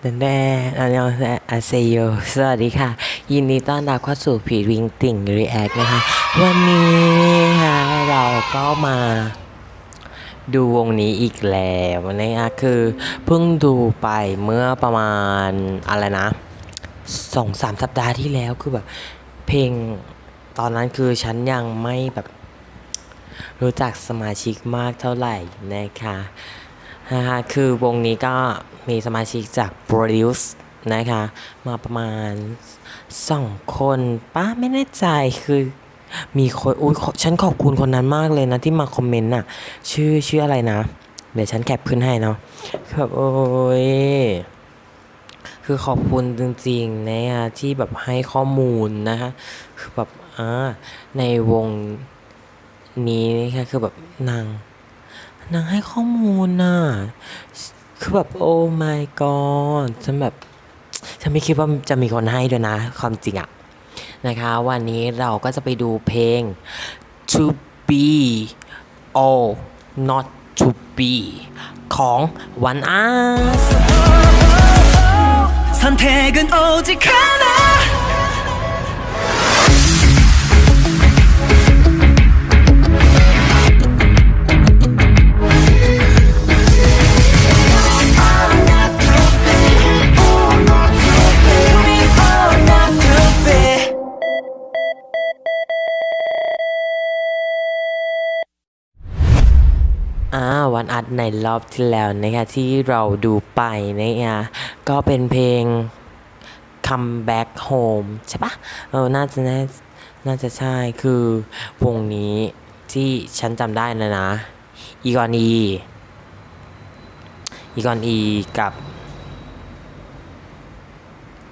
แดนแดนอันยองอาเซโยสวัสดีค่ะ ยินดีต้อนรับเข้าสู่ผีวิงติ่งรีแอคนะคะ วันนี้ค่ะเราก็มาดูวงนี้อีกแล้วนะคะคือเพิ่งดูไปเมื่อประมาณอะไรนะสองสามสัปดาห์ที่แล้วคือแบบเพลงตอนนั้นคือฉันยังไม่แบบ รู้จักสมาชิกมากเท่าไหร่นะคะนะคะคือวงนี้ก็มีสมาชิกจาก Produce นะคะ มาประมาณสองคนป้าไม่แน่ใจคือมีคนอุ้ยฉันขอบคุณคนนั้นมากเลยนะที่มาคอมเมนต์น่ะ ชื่อชื่ออะไรนะ เดี๋ยวฉันแคปขึ้นให้เนาะแบบโอ้ยคือขอบคุณจริงๆนะที่แบบให้ข้อมูลนะคะคือแบบอ่าในวง นี้นะคะคือแบบนางนางให้ข้อมูลน่ะ คือแบบโอ้ my god ฉันแบบ ฉันไม่คิดว่าจะมีคนให้ด้วยนะ ความจริงอะนะคะ วันนี้เราก็จะไปดูเพลง to be or not to be ของ One Us 선택은 오직 하나 วันอัดในรอบที่แล้วนะคะที่เราดูไปนะคะก็เป็นเพลง come back home ใช่ปะเออน่าจะน่าน่าจะใช่คือวงนี้ที่ฉันจำได้นะนะอีกอนอีอีกอนอีกับ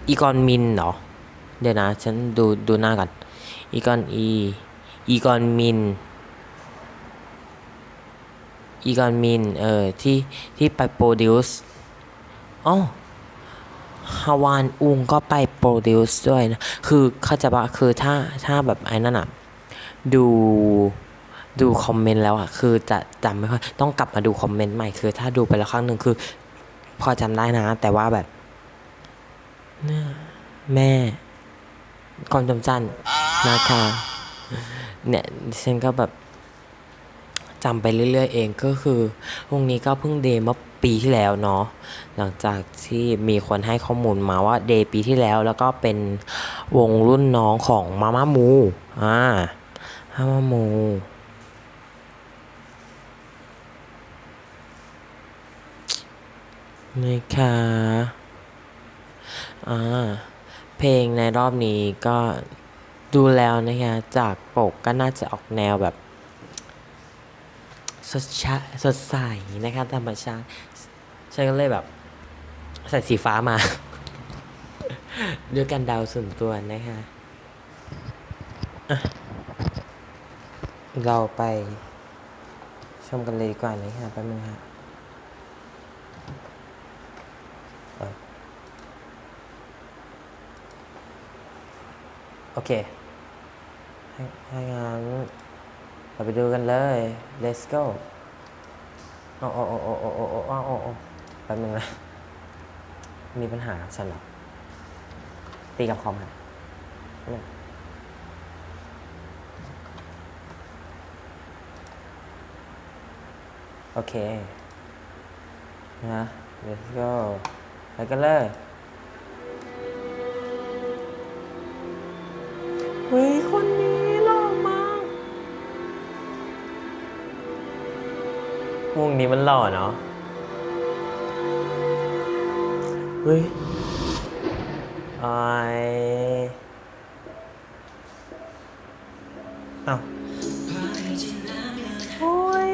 อีกอนมินเหรอ เดี๋ยวนะ ฉันดูดูหน้ากันอีกอนอีอีกอนมิน อีกอนมินเออที่ที่ไปโปรดิวส์อ๋อฮาวานอุงก็ไปโปรดิวส์ด้วยนะ คือเข้าใจปะคือถ้าถ้าแบบไอ้นั่นอะดูดูคอมเมนต์แล้วอะคือจะจำไม่ค่อยต้องกลับมาดูคอมเมนต์ใหม่คือ ถ้าดูไปแล้วครั้งหนึ่งคือ พอจำได้นะ แต่ว่าแบบแม่ความจำสั้นนะคะเนี่ยฉันก็แบบ จำไปเรื่อยๆเองก็คือวงนี้ก็เพิ่งเดย์เมื่อปีที่แล้วเนาะหลังจากที่มีคนให้ข้อมูลมาว่าเดย์ปีที่แล้วแล้วก็เป็นวงรุ่นน้องของมาม่ามูอ่ามาม่ามูนะคะอ่าเพลงในรอบนี้ก็ดูแล้วนะคะจากปกก็น่าจะออกแนวแบบ สดชสดใสนะคะธรรมชาติฉันก็เลยแบบ ใส่สีฟ้ามา ด้วยกันดาวส่วนตัวนะคะเราไปชมกันเลยดีกว่านะคะแป๊บนึงค่ะโอเค ให้ให้งั้น เราไปดูกันเลย let's go โอ้โอ้โอ้โอ้โอ้โอ้โอ้โอ้โอ้โอ้แป๊บนึงนะ มีปัญหาฉันเหรอ ตีกับคอมฮะโอเค นะ let's go ไปกันเลยเฮ้ยคนนี้ วงนี้มันหล่อเนาะ เฮ้ยไออ้าวโอ้ย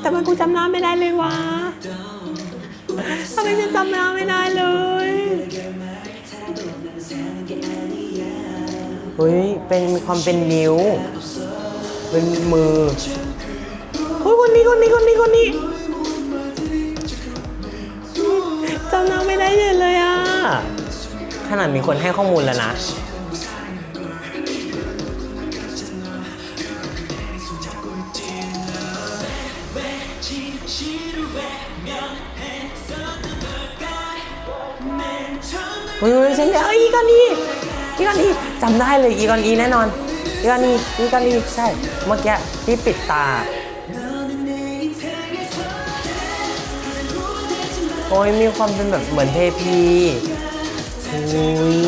แต่มันกูจำหน้าไม่ได้เลยวะทำไมฉันจำหน้าไม่ได้เลย เฮ้ย เป็นความเป็นนิ้ว เป็นมือ คนนี้คนนี้คนนี้คนนี้จำนางไม่ได้เลยเลยอะ ขนาดมีคนให้ข้อมูลแล้วนะใเฮ้ยฉันเอ้ยอีกอนอีอีกอนอีจำได้เลยอีกอนอีแน่นอนอีกอนอีอีกอนอีใช่ เมื่อกี้ที่ปิดตา โอ้ยมีความเป็นแบบเหมือนเทพีอุ้ย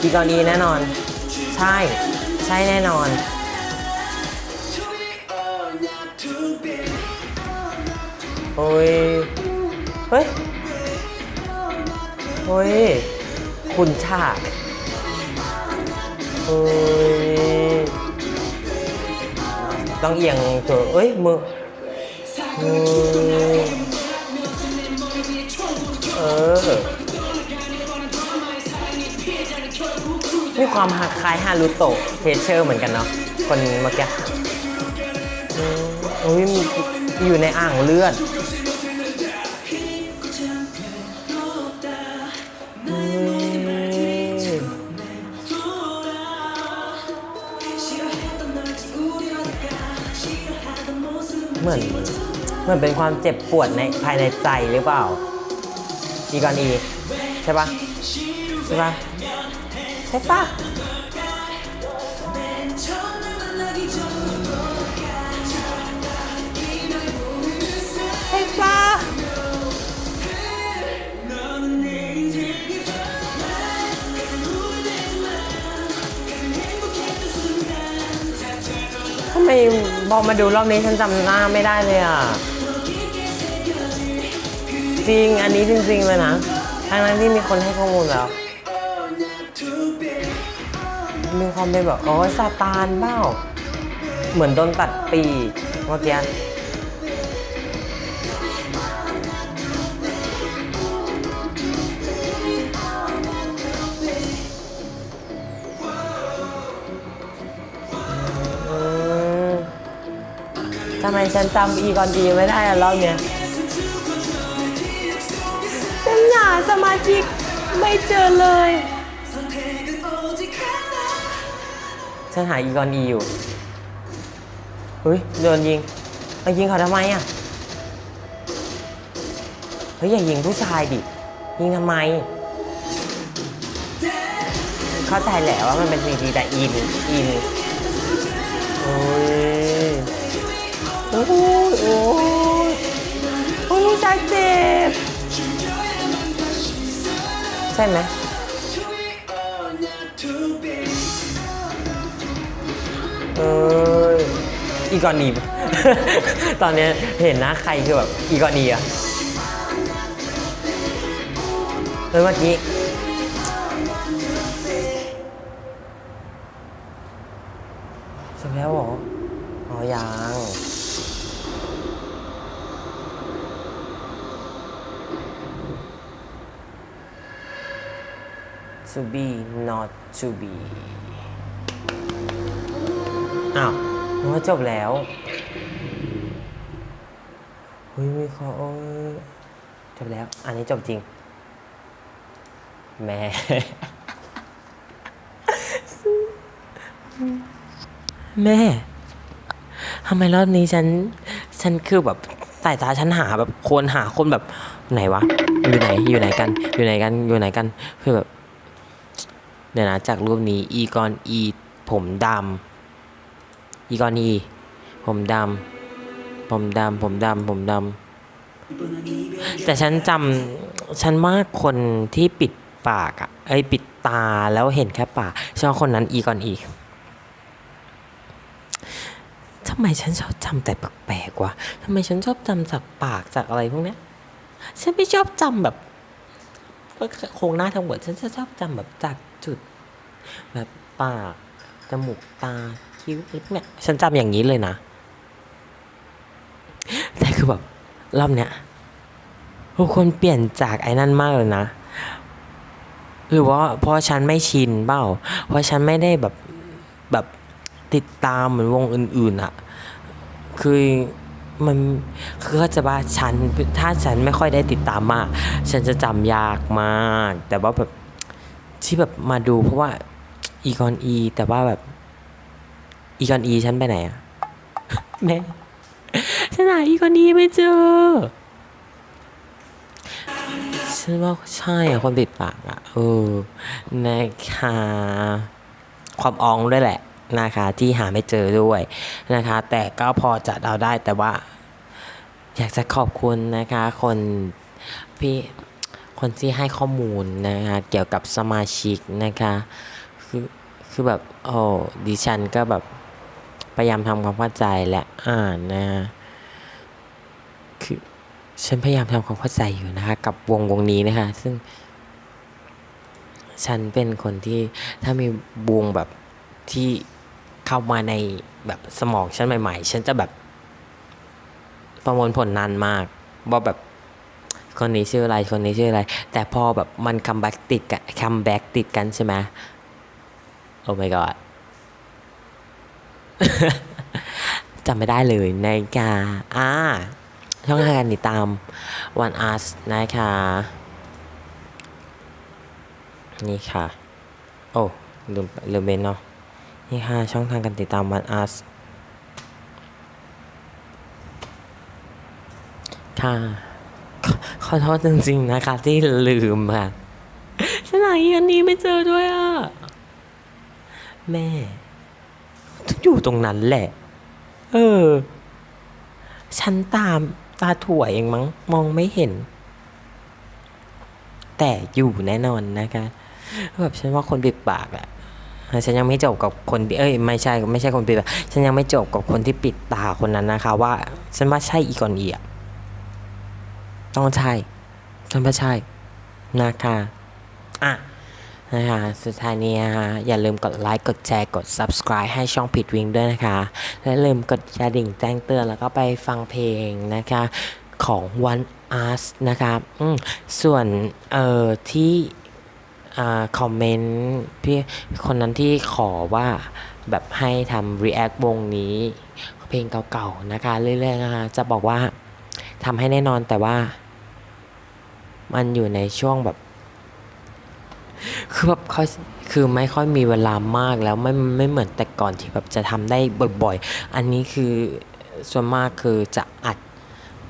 อีกอนอีแน่นอน ใช่ ใช่แน่นอน โอ้ย เฮ้ยเฮ้ย คุณชาติเฮ้ย ต้องเอียงตัวเอ้ยมือ เออเออมีความคล้ายฮารุโตะเทเชอร์เหมือนกันเนาะคนเมื่อกี้อืมโอ้ยมีอยู่ในอ่างเลือดอืมเหมือน เหมือนเป็นความเจ็บปวดในภายในใจหรือเปล่าอีกอนอีใช่ปะใช่ปะใช่ปะใช่ปะทำไมพอกมาดูรอบนี้ฉันจำหน้าไม่ได้เลยอะ จริง อันนี้จริงๆเลยนะทั้งนั้นที่มีคนให้ข้อมูลแล้ว มีความเป็นแบบโอ้ยซาตานเปล่าเหมือนโดนตัดปีกเมื่อกี้ทำไมฉันจำอีกอนอีไม่ได้อะรอบเนี้ย สมาชิกไม่เจอเลย ฉันหาอีกอนอีอยู่ เฮ้ยโดนยิงไปยิงเขาทำไมอะ เฮ้ยอย่ายิงผู้ชายดิ ยิงทำไม เข้าใจแหละว่ามันเป็นซีดีแต่อินอินโอ้ย โอ้ยโอ้ยโอ้ยผู้ชายเจ็บ ใช่ไหมเอออีกอนีตอนเนี้ยเห็นหน้าใครคือแบบอีกอนีอะเฮ้ยเมื่อกี้จบแล้วเหรอ อ๋อยัง to be not to be อ้าวนึกว่าจบแล้วเฮ้ยมีเขาเอ้ยจบแล้ว อันนี้จบจริงแม่แม่ ทำไมรอบนี้ฉัน ฉันคือแบบสายตาฉันหาแบบคนหาคนแบบไหนวะ อยู่ไหน อยู่ไหนกัน อยู่ไหนกัน อยู่ไหนกัน คือแบบ เดี๋ยวนะจากรูปนี้อีกอนอีผมดำอีกอนอีผมดำผมดำผมดำผมดำแต่ฉันจำฉันว่าคนที่ปิดปากอะไอปิดตาแล้วเห็นแค่ปากฉันว่าคนนั้นอีกอนอีทำไมฉันชอบจำแต่แปลกๆวะทำไมฉันชอบจำจากปากจากอะไรพวกเนี้ย ฉันไม่ชอบจำแบบโครงหน้าทั้งหมดฉันจะชอบจำแบบจาก จุด แบบปาก จมูก ตา คิ้วลิปเนี่ยฉันจำอย่างนี้เลยนะ แต่คือแบบรอบเนี้ยทุกคนเปลี่ยนจากไอ้นั่นมากเลยนะ หรือว่าเพราะฉันไม่ชินเปล่า เพราะฉันไม่ได้แบบแบบติดตามเหมือนวงอื่นๆอะคือมันคือเข้าใจว่าฉันถ้าฉันไม่ค่อยได้ติดตามมาก ฉันจะจำยากมาก แต่ว่าแบบ ที่แบบมาดูเพราะว่าอีกอนอี แต่ว่าแบบอีกอนอีฉันไปไหนอะแม่ฉันหาอีกอนอีไม่เจอฉันว่าใช่อะคนปิดปากอะเออนะคะ ความอองด้วยแหละนะคะ ที่หาไม่เจอด้วยนะคะ แต่ก็พอจะเดาได้แต่ว่า อยากจะขอบคุณนะคะ คนพี่ คนที่ให้ข้อมูลนะคะเกี่ยวกับสมาชิกนะคะคือคือแบบโอ้ดิฉันก็แบบพยายามทำความเข้าใจและอ่านนะคือฉันพยายามทำความเข้าใจอยู่นะคะกับวงวงนี้นะคะ ซึ่ง ฉันเป็นคนที่ถ้ามีวงแบบที่เข้ามาในแบบสมองฉันใหม่ ๆ ฉันจะแบบประมวลผลนานมากว่าแบบ คนนี้ชื่ออะไรคนนี้ชื่ออะไร แต่พอแบบมันคัมแบ็กติดกันคัมแบ็กติดกันใช่ไหมโอ้ my god จำไม่ได้เลยในกาอ่าช่องทางการติดตาม One Us นะคะ นี่ค่ะ โอ้ลืมลืมเบนเนาะนี่ค่ะ ช่องทางการติดตาม One Us ค่ะ ขอโทษจริงๆนะคะ ที่ลืมค่ะฉันหาอีอันนี้ไม่เจอด้วยอะ แม่อยู่ตรงนั้นแหละ เออ ฉันตามตาถั่วเองมั้ง มองไม่เห็น แต่อยู่แน่นอนนะคะแบบฉันว่าคนปิดปากอะฉันยังไม่จบกับคนที่เอ้ยไม่ใช่ไม่ใช่คนปิดปากฉันยังไม่จบกับคนที่ปิดตาคนนั้นนะคะ ว่า ฉันว่าใช่อีกอนอีอะ ต้องใช่ฉันว่าใช่นะคะอะนะคะสุดท้ายนี้นะคะอย่าลืมกดไลค์ กดแชร์ กด subscribe ให้ช่องผิดวิงด้วยนะคะ และอย่าลืมกดกระดิ่งแจ้งเตือนแล้วก็ไปฟังเพลงนะคะของ One Art นะคะอืมส่วนเอ่อที่อ่าคอมเมนต์พี่คนนั้นที่ขอว่าแบบให้ทำ react วงนี้ เพลงเก่าๆนะคะ เรื่อยๆนะคะจะบอกว่าทำให้แน่นอนแต่ว่า มันอยู่ในช่วงแบบ คือแบบเขาคือไม่ค่อยมีเวลามากแล้วไม่ไม่เหมือนแต่ก่อนที่แบบจะทำได้บ่อยๆ อันนี้คือส่วนมากคือจะอัด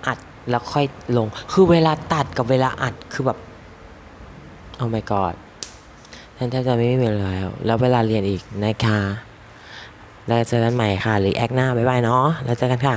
อัดแล้วค่อยลง คือเวลาตัดกับเวลาอัดคือแบบโอ้ my god ฉันแทบจะไม่มีเวลาแล้ว แล้วเวลาเรียนอีกนะคะแล้วเจอกันใหม่ค่ะหรือแอคหน้า บ๊ายบายเนาะแล้วเจอกันค่ะ